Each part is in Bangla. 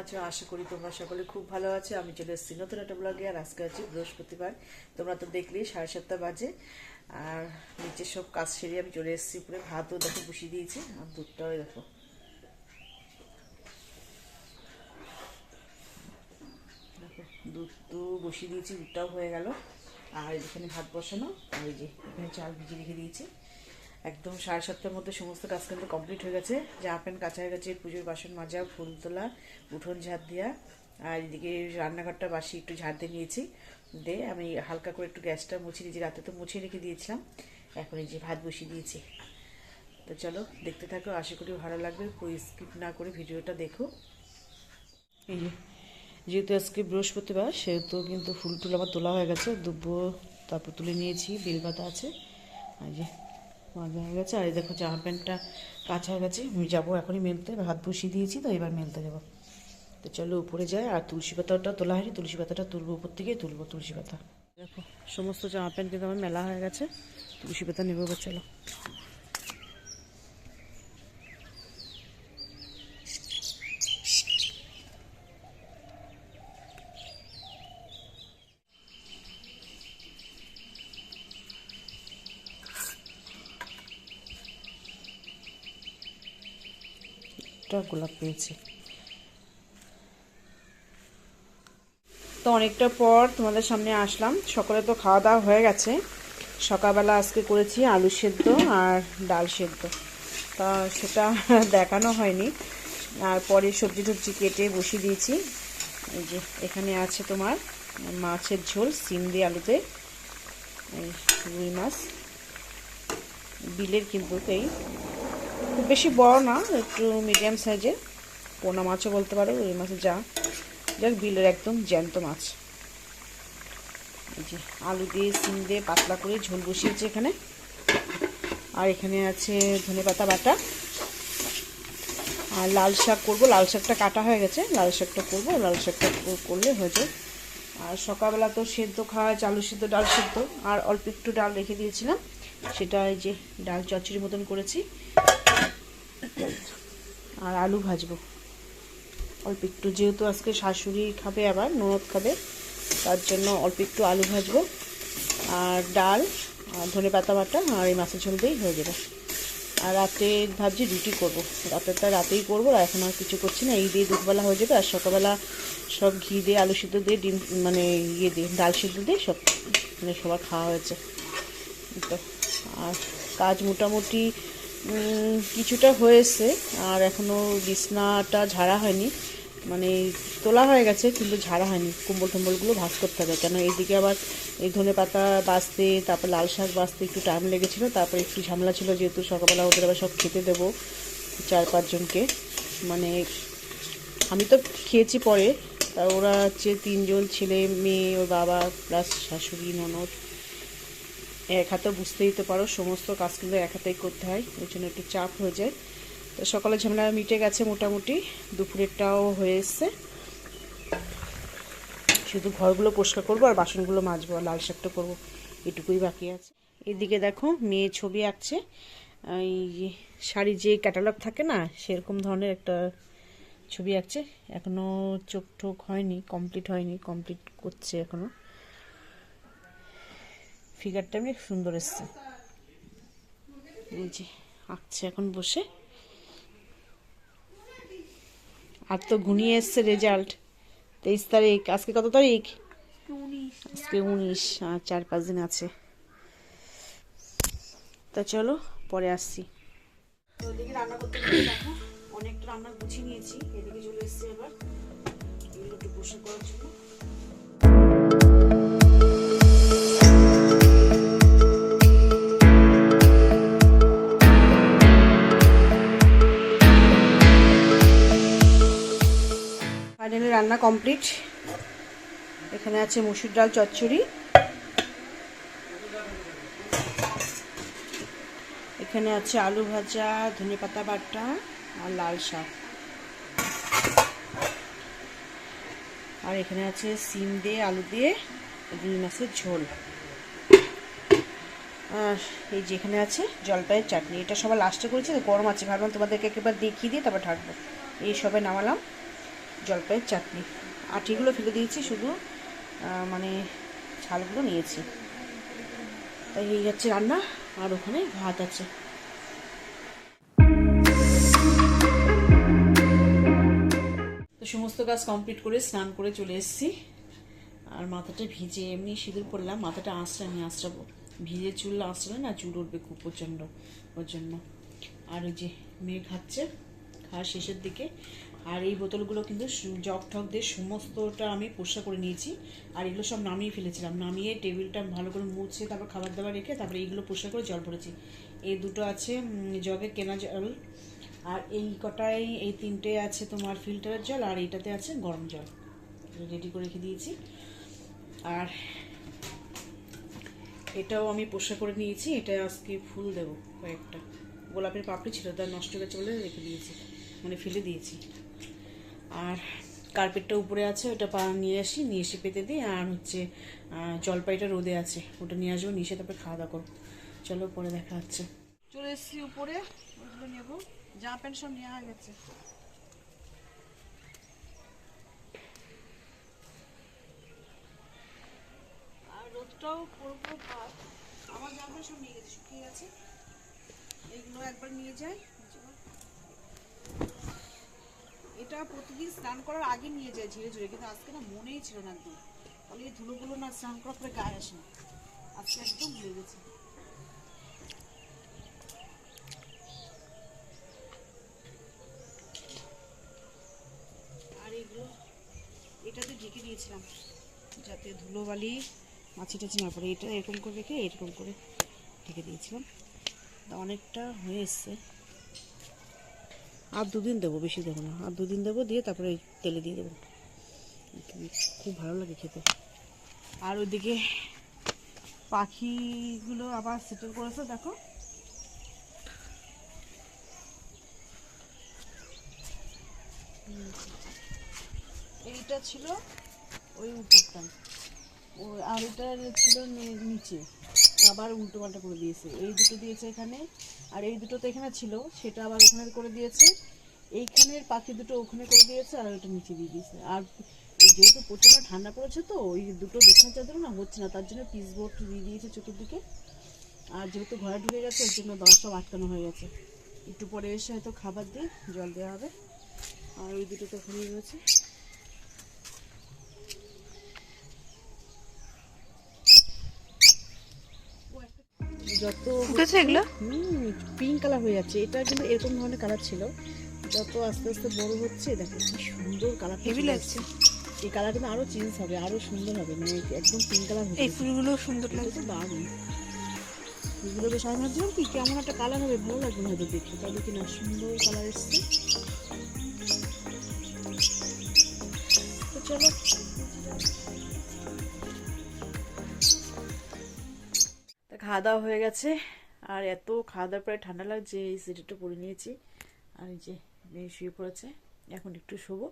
আছো? আশা করি তোমরা সকলে খুব ভালো আছো। আমি চলে এসেছি নতুন একটা ব্লগে আর আজকে আছি বৃহস্পতিবার। তোমরা তো দেখলেই সাড়ে সাতটা বাজে। আর নিচে সব কাজ সেরে আমি চলে এসেছি উপরে ভাতও দেখো বসিয়ে দিয়েছি, আর দুধটাও দেখো। দেখো দুধ তো বসিয়ে দিয়েছি, দুধটাও হয়ে গেল। আর এখানে ভাত বসানো, আর এই যে এখানে চাল ভিজিয়ে রেখে দিয়েছি। একদম সাড়ে সাতটার মধ্যে সমস্ত কাজ কিন্তু কমপ্লিট হয়ে গেছে। কাঁচা হয়ে গেছে পুজোর বাসন মাজা, ফুল তোলা, উঠোন ঝাড় দেওয়া আর এদিকে রান্নাঘরটা বাসি একটু ঝাড় দিয়ে নিয়েছি। দিয়ে আমি হালকা করে একটু গ্যাসটা মুছে নিয়েছি, রাতে তো মুছে রেখে দিয়েছিলাম। এখন এই যে ভাত বসিয়ে দিয়েছি। তো চলো দেখতে থাকো, আশা করি ভালো লাগবে। পুরো স্কিপ না করে ভিডিওটা দেখো। এই যে, যেহেতু আজকে বৃহস্পতিবার, সেহেতু কিন্তু ফুল টুল আমার তোলা হয়ে গেছে। দুব্বো তারপর তুলে নিয়েছি, বেলপাতা আছে। আর যে মাজা হয়ে গেছে। আর এই দেখো, জামা প্যান্টটা কাঁচা হয়ে গেছে। আমি যাব এখনই মেলতে। ভাত বসিয়ে দিয়েছি, তো এবার মেলতে যাব। তো চলো উপরে যাই, আর তুলসী পাতাটা তোলা হয়নি। তুলসী পাতাটা তুলবো উপর থেকেই তুলবো তুলসী পাতা। দেখো, সমস্ত জামা প্যান্ট কিন্তু আমার মেলা হয়ে গেছে। তুলসী পাতা নেব চলো। একটা গোলাপ পেয়েছি। তো অনেকটা পর তোমাদের সামনে আসলাম। সকালে তো খাওয়া দাওয়া হয়ে গেছে। সকালবেলা আজকে করেছি আলু সেদ্ধ আর ডাল সেদ্ধ। তা সেটা দেখানো হয়নি। আর পরে সবজি টবজি কেটে বসিয়ে দিয়েছি। এই যে এখানে আছে তোমার মাছের ঝোল, সিম দিয়ে আলুতে। এই রুই মাছ। বিলের কিন্তু এই খুব বেশি বড় না, একটু মিডিয়াম সাইজের পোনা মাছও বলতে পারো, রুই মাছের যা। যাক, বিলের একদম জ্যান্ত মাছ। যে আলু দিয়ে, সিম দিয়ে পাতলা করে ঝোল বসিয়েছি এখানে। আর এখানে আছে ধনে পাতা বাটা। আর লাল শাক করব। লাল শাকটা কাটা হয়ে গেছে। লাল শাকটা করব। লাল শাকটা করলে হয়ে যায় আর সকালবেলা তো সেদ্ধ খাওয়া আলু সেদ্ধ, ডাল সেদ্ধ। আর অল্প একটু ডাল রেখে দিয়েছিলাম। সেটা এই যে ডাল চচ্চড়ি মতন করেছি। আর আলু ভাজবো। অল্প একটু, যেহেতু আজকে শাশুড়ি খাবে আবার, ননদ খাবে, তার জন্য অল্প একটু আলু ভাজবো। আর ডাল, আর ধনে পাতা বাটা, আর এই মাছের ঝোল দিয়েই হয়ে যাবে। আর রাতে ভাবছি রুটি করব। রাতেরটা রাতেই করব, আর এখন আর কিছু করছি না। এই দিয়ে দুপুরবেলা হয়ে যাবে, আর সকালবেলা সব ঘি দিয়ে, আলু সিদ্ধ দিয়ে, ডিম মানে ইয়ে দিয়ে, ডাল সিদ্ধ দিয়ে সব মানে সবার খাওয়া হয়েছে। তো। আর কাজ মোটামুটি কিছুটা হয়েছে, আর এখনও বিছনাটা ঝাড়া হয়নি। মানে তোলা হয়ে গেছে, কিন্তু ঝাড়া হয়নি। কুম্বল টুম্বলগুলো ভাজ করতে হবে, কেন এইদিকে আবার এই ধনে পাতা বাছতে তারপর লাল শাক বাছতে একটু টাইম লেগেছিলো, তারপর একটু ঝামেলা ছিল যেহেতু সকালবেলা ওদের আবার সব খেতে দেবো, চার পাঁচজনকে। মানে আমি তো খেয়েছি পরে, তা ওরা হচ্ছে তিনজন ছেলে, মেয়ে, ওর বাবা প্লাস শাশুড়ি, ননদ। এক হাতে বুঝতেই তো পারো, সমস্ত কাজ কিন্তু এক হাতেই করতে হয়, ওই জন্য একটু চাপ হয়ে যায়। তো সকালে ঝামেলা মিটে গেছে মোটামুটি, দুপুরেরটাও হয়ে এসছে। শুধু ঘরগুলো পরিষ্কার করব আর বাসনগুলো মাজবো, আর লাল শাকটা করব, এটুকুই বাকি আছে। এদিকে দেখো, মেয়ে ছবি আঁকছে। এই শাড়ি যে ক্যাটালগ থাকে না, সেরকম ধরনের একটা ছবি আঁকছে। এখনও চোখ টোক হয়নি, কমপ্লিট হয়নি, কমপ্লিট করছে এখনও ফিগারটা অনেক সুন্দর এসছে। এই যে আঁকছে এখন বসে। আর তো ঘুনিয়ে এসছে রেজাল্ট তেইশ তারিখ আজকে কত তারিখ? আজকে উনিশ আর চার পাঁচ দিন আছে। তা চলো পরে আসছি। ওদিকে রান্না করতে দেখো অনেকটা রান্না গুছিয়ে নিয়েছি। এদিকে চলে এসছে আবার। এগুলো একটু বসে করার জন্য। কমপ্লিট এখানে আছে মুসুর ডাল, চচ্চড়ি। এখানে আছে আলু ভাজা, ধনে পাতা বাটা আর লাল শাক। আর এখানে আছে সিম দিয়ে, আলু দিয়ে, রুই মাছের ঝোল। আর এই যে এখানে আছে জলপাইয়ের চাটনি। এটা সবার লাস্টে করেছি গরম আছে। ভাবলাম তোমাদেরকে একবার দেখিয়ে দিয়ে তারপর ঢাকবো। এই সবে নামালাম। জলপাইয়ের চাটনি। আটিগুলো ফেলে দিয়েছি, শুধু মানে ছালগুলো নিয়েছি। তাই এই যাচ্ছে রান্না, আর ওখানে ভাত আছে। তো সমস্ত কাজ কমপ্লিট করে স্নান করে চলে এসেছি। আর মাথাটা ভিজে, এমনি সিঁদুর পরলাম। মাথাটা আঁচড়া, আমি আঁচড়াবো। ভিজে চুল আঁচড়ালে না চুল উঠবে খুব প্রচণ্ড ওর জন্য আর ওই যে মেয়ে খাচ্ছে খাওয়ার শেষের দিকে। আর এই বোতলগুলো কিন্তু জগ ঠক দিয়ে সমস্তটা আমি পোষা করে নিয়েছি। আর এগুলো সব নামিয়ে ফেলেছিলাম। নামিয়ে টেবিলটা ভালো করে মুছে তারপর খাবার দাবার রেখে তারপরে এইগুলো পোষা করে জল ভরেছি। এই দুটো আছে জগে কেনা জল। আর এই কটাই, এই তিনটে আছে তোমার ফিল্টারের জল আর এইটাতে আছে গরম জল। রেডি করে রেখে দিয়েছি। আর এটাও আমি পোষা করে নিয়েছি। এটা আজকে ফুল দেবো কয়েকটা। গোলাপের পাপড়ি ছিল তার নষ্ট গেছে বলে রেখে দিয়েছি। মানে ফেলে দিয়েছি। আর কার্পেটটা উপরে আছে, ওটা পা নিয়ে আসি, নিয়ে এসে পেতে দিই, আর হচ্ছে জলপাইটা রোদে আছে, ওটা নিয়ে আসব, নিয়ে এসে তারপরে খাওয়া দাওয়া করব। চলো, পরে দেখা হচ্ছে। চলে এসেছি উপরে ওইগুলো নেব জামা প্যান্ট সব নেওয়া হয়ে গেছে। আর রোদটাও আমার জামা সব নিয়ে গেছে, শুকিয়ে গেছে। এইগুলো একবার নিয়ে যাই এটা প্রতিদিন স্নান করার আগে নিয়ে যায় ঝিরে ঝিরে, কিন্তু আজকে না মনেই ছিল না একদম। তাহলে এই ধুলোগুলো না স্নান করার পরে গায়ে আসে না। আজকে একদম ভুলে গেছে। আর এগুলো, এটাতে ঢেকে দিয়েছিলাম। যাতে ধুলোবালি মাছি টাছি না পড়ে। এটা এরকম করে রেখে এরকম করে ঢেকে দিয়েছিলাম। অনেকটা হয়ে এসছে। আর দুদিন দেবো বেশি দেবো না। আর দুদিন দেবো দিয়ে তারপরে তেলে দিয়ে দেবো। খুব ভালো লাগে খেতে। আর ওইদিকে পাখিগুলো আবার সেটেল করেছে, দেখো। এইটা ছিল ওই উপরটা। আর এটা ছিল নিচে। আবার উল্টো পাল্টা করে দিয়েছে। এই দুটো দিয়েছে এখানে, আর এই দুটো তো এখানে ছিল, সেটা আবার ওখানে করে দিয়েছে। এইখানের পাখি দুটো ওখানে করে দিয়েছে, আর ওইটা নিচে দিয়ে দিয়েছে। আর যেহেতু প্রচণ্ড ঠান্ডা পড়েছে তো, ওই দুটো বিছানা চাদর না হচ্ছে না, তার জন্য পিস বোর্ড দিয়ে দিয়েছে চতুর্দিকে। আর যেহেতু ঘরে ঢুকে গেছে ওর জন্য দশ সব আটকানো হয়ে গেছে। একটু পরে এসে হয়তো খাবার দিয়ে জল দেওয়া হবে। আর ওই দুটো তো ওখানেই রয়েছে। যত উঠেছে এগুলো? হুম পিঙ্ক কালার হয়ে যাচ্ছে। এটা কিন্তু এরকম ধরনের কালার ছিল। যত আস্তে আস্তে বড় হচ্ছে দেখো কি সুন্দর কালার হেভি লাগছে। এই কালার কিন্তু আরও চেঞ্জ হবে আরও সুন্দর হবে। মানে একদম পিঙ্ক কালার হবে এই ফুলগুলো সুন্দর লাগছে। দারুণ। এগুলো বেশ আমি ভাবছিলাম কি কেমন একটা কালার হবে ভালো লাগবে হয়তো দেখে তবে কি না সুন্দর কালার এসছে। তো চলো খাওয়া দাওয়া হয়ে গেছে। আর এত খাওয়া দাওয়ার পরে ঠান্ডা লাগছে, এই সোয়েটারটা পরে নিয়েছি। আর এই যে মেয়ে শুয়ে পড়েছে, এখন একটু শোবো।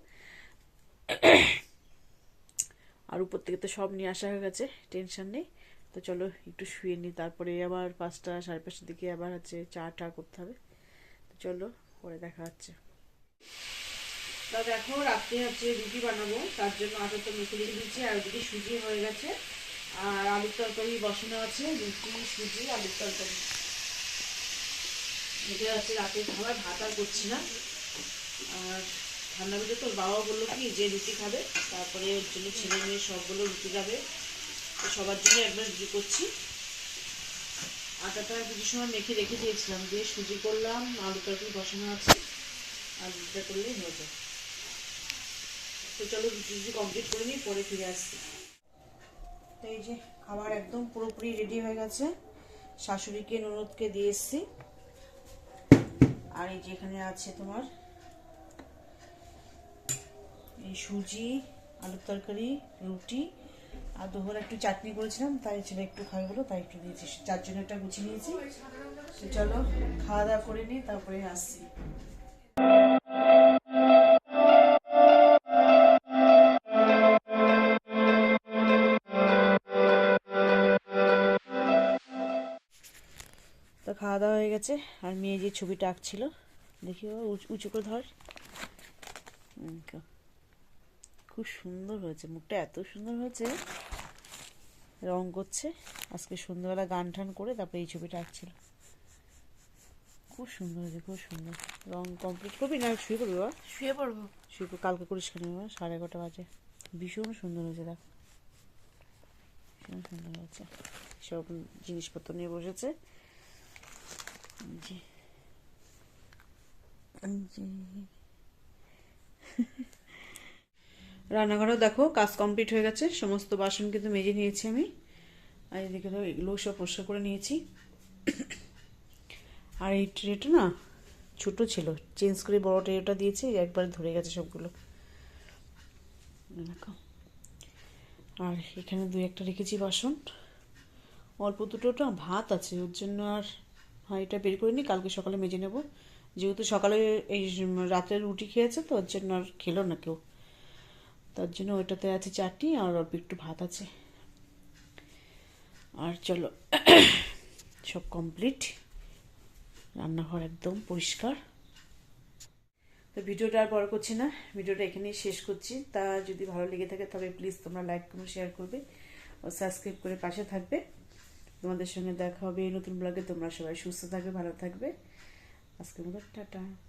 আর উপর থেকে তো সব নিয়ে আসা হয়ে গেছে, টেনশন নেই। তো চলো একটু শুয়ে নিই, তারপরে আবার পাঁচটা, সাড়ে পাঁচটার দিকে আবার হচ্ছে চা টা করতে হবে। তো চলো, পরে দেখা হচ্ছে। তা দেখো রাত্রে হচ্ছে, রুটি বানাবো, তার জন্য আটা তো মেখে রেখে দিচ্ছি আর ওদিকে সুজি হয়ে গেছে। আর আলুর তরকারি বসানো আছে রুটি সুজি, আলুর তরকারি। এটা হচ্ছে রাতের খাবার, ভাত আর করছি না। আর ঠান্ডা বেজে তোর বাবা বলল কি যে রুটি খাবে, তারপরে ওর জন্য ছেলে মেয়ে সবগুলো রুটি খাবে। তো সবার জন্য একবার রুটি করছি। আটাটা কিছু সময় মেখে রেখে দিয়েছিলাম, দিয়ে সুজি করলাম আলু তরকারি বসানো আছে, আর রুটিটা করলেই হয়ে যায়। তো চলো রুটি কমপ্লিট করে নিই, পরে ফিরে আসছি। তো এই যে খাবার একদম পুরোপুরি রেডি হয়ে গেছে। শাশুড়িকে, ননদকে দিয়ে এসছি। আর এই যে এখানে আছে তোমার, এই সুজি, আলুর তরকারি, রুটি। আর দুপুর একটু চাটনি করেছিলাম, তাই ছেলে একটু খাবে বলো তাই একটু দিয়েছি। চার জন্য একটা গুছিয়ে নিয়েছি। চলো, খাওয়া দাওয়া করে নিই, তারপরে আসছি। গেছে আর মেয়ে যে ছবিটা আঁকছিল দেখি ও উঁচু- করে ধর। খুব সুন্দর হয়েছে মুখটা এত সুন্দর হয়েছে। রং করছে। আজকে সন্ধ্যাবেলা গান টান করে তারপরে এই ছবিটা আঁকছিল। খুব সুন্দর হয়েছে খুব সুন্দর। রং কমপ্লিট করবি না শুয়ে পড়বি বাবা? শুয়ে পড়ব। শুয়ে কালকে করিস কেন বাবা? সাড়ে এগারোটা বাজে। ভীষণ সুন্দর হয়েছে দেখ। ভীষণ সুন্দর হয়েছে। সব জিনিসপত্র নিয়ে বসেছে। এই দেখো কাজ কমপ্লিট হয়ে গেছে সমস্ত বাসন কিন্তু মেজে নিয়েছি আমি। আর এদিকে তো এগুলো সব পরিষ্কার করে নিয়েছি। আর এই ট্রেটা না ছোটো ছিল চেঞ্জ করে বড় ট্রেটা দিয়েছি একবার ধরে গেছে সবগুলো। দেখো। আর এখানে দুই একটা রেখেছি বাসন। অল্প দুটোটা ভাত আছে ওর জন্য আর হাঁড়িটা বের করিনি, কালকে সকালে মেজে নেব। যেহেতু সকালে এই রাতে রুটি খেয়েছে, তো ওর জন্য আর খেলো না কেউ। তার জন্য ওইটাতে আছে চাটনি আর অল্প একটু ভাত আছে। আর চলো, সব কমপ্লিট রান্নাঘর একদম পরিষ্কার। তো ভিডিওটা আর বড় করছি না, ভিডিওটা এখানেই শেষ করছি। তা যদি ভালো লেগে থাকে, তবে প্লিজ তোমরা লাইক কমেন্ট শেয়ার করবে। ও সাবস্ক্রাইব করে পাশে থাকবে। তোমাদের সঙ্গে দেখা হবে এই নতুন ব্লগে তোমরা সবাই সুস্থ থাকবে, ভালো থাকবে। আজকের মতো টাটা।